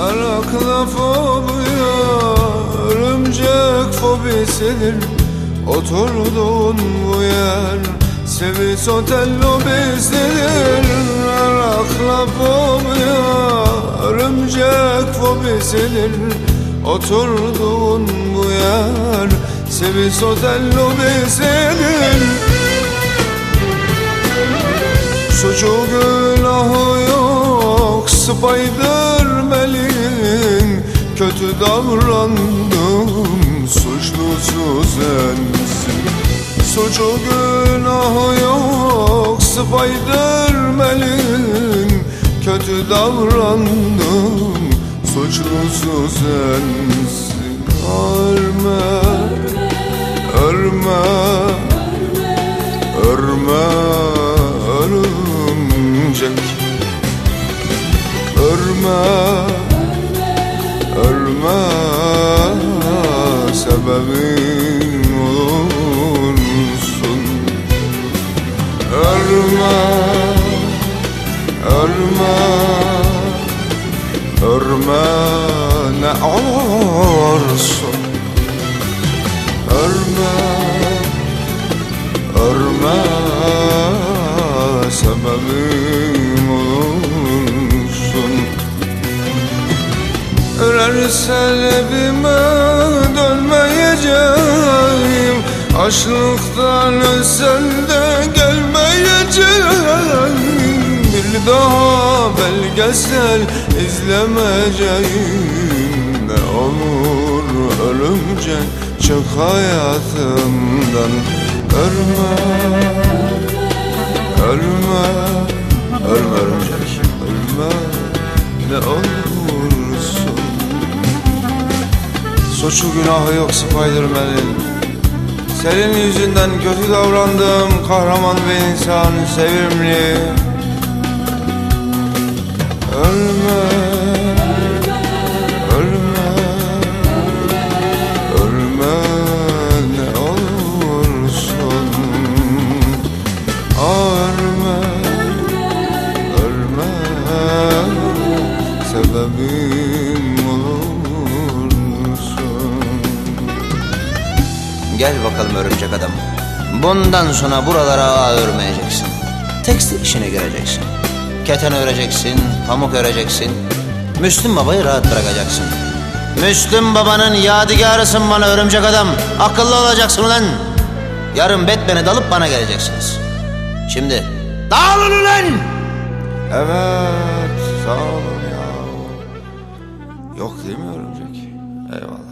Araklafobia Örümcek fobisidir. Oturduğun bu yer Sevis otel lobisidir Araklafobia Örümcek fobisidir. Oturduğun bu yer Sevis otel lobisidir Suçu günahı yok Spiderman'in Kötü davrandım Suçlusu sensin. Suçu günahı yok Spiderman'in. Kötü davrandım Suçlusu sensin. Ölme Ölme Örme örümcek. Örme Örme Sebebim olursun. Örme Örme Örme ne olursun. Örme Örme sebebim Evime dönmeyeceğim. Açlıktan ölsen de gelmeyeceğim. Bir daha belgesel izlemeyeceğim. Ne olur ölümce çık hayatımdan. Ölme Ölme Ölme örümcek Suçu günahı yok Spiderman'in. Senin yüzünden kötü davrandım Kahraman ve insan sevimli. Ölme Ölme Ölme ne olursun. Ölme Ölme Sebebim Gel bakalım örümcek adam. Bundan sonra buralara ağ örmeyeceksin. Tekstil işine gireceksin. Keten öreceksin, pamuk öreceksin. Müslüm babayı rahat bırakacaksın. Müslüm babanın yadigarısın bana örümcek adam. Akıllı olacaksın ulan. Yarın Batman'e dalıp bana geleceksiniz. Şimdi dağılın ulan! Evet sağ olun ya Yok değil mi örümcek? Eyvallah